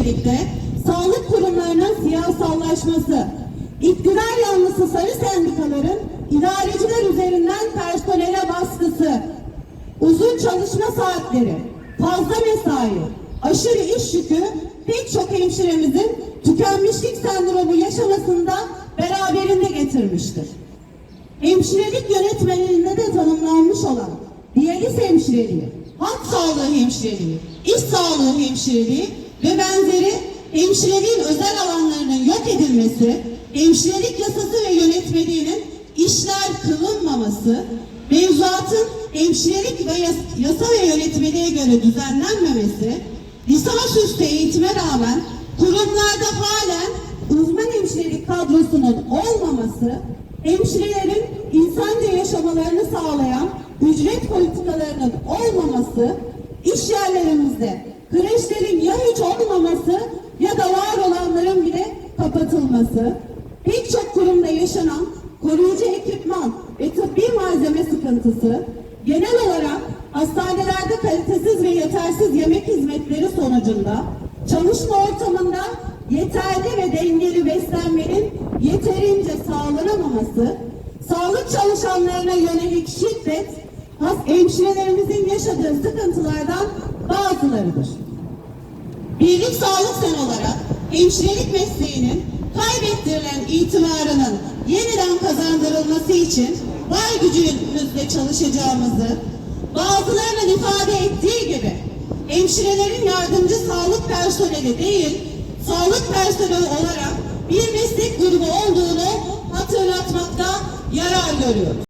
birlikte sağlık kurumlarının siyasallaşması, iktidar yanlısı sarı sendikaların idareciler üzerinden personele baskısı, uzun çalışma saatleri, fazla mesai, aşırı iş yükü pek çok hemşiremizin tükenmişlik sendromu yaşamasında beraberinde getirmiştir. Hemşirelik yönetmeliğinde de tanımlanmış olan diyaliz hemşireliği, halk sağlığı hemşireliği, iş sağlığı hemşireliği ve benzeri hemşireliğin özel alanlarının yok edilmesi, hemşirelik yasası ve yönetmeliğinin işler kılınmaması, mevzuatın hemşirelik ve yas- yasa ve yönetmeliğe göre düzenlenmemesi, lisansüstü eğitime rağmen kurumlarda halen uzman hemşirelik kadrosunun olmaması, hemşirelerin insanca yaşamalarını sağlayan ücret politikalarının olmaması, iş yerlerimizde kreşlerin ya olmaması ya da var olanların bile kapatılması, pek çok kurumda yaşanan koruyucu ekipman ve tıbbi malzeme sıkıntısı, genel olarak hastanelerde kalitesiz ve yetersiz yemek hizmetleri sonucunda çalışma ortamında yeterli ve dengeli beslenmenin yeterince sağlanamaması, sağlık çalışanlarına yönelik şiddet, hemşirelerimizin yaşadığı sıkıntılardan bazılarıdır. Birlik Sağlık Sen olarak hemşirelik mesleğinin kaybettirilen itibarının yeniden kazandırılması için var gücümüzle çalışacağımızı, bazılarının ifade ettiği gibi hemşirelerin yardımcı sağlık personeli değil, sağlık personeli olarak bir meslek grubu olduğunu hatırlatmakta yarar görüyoruz.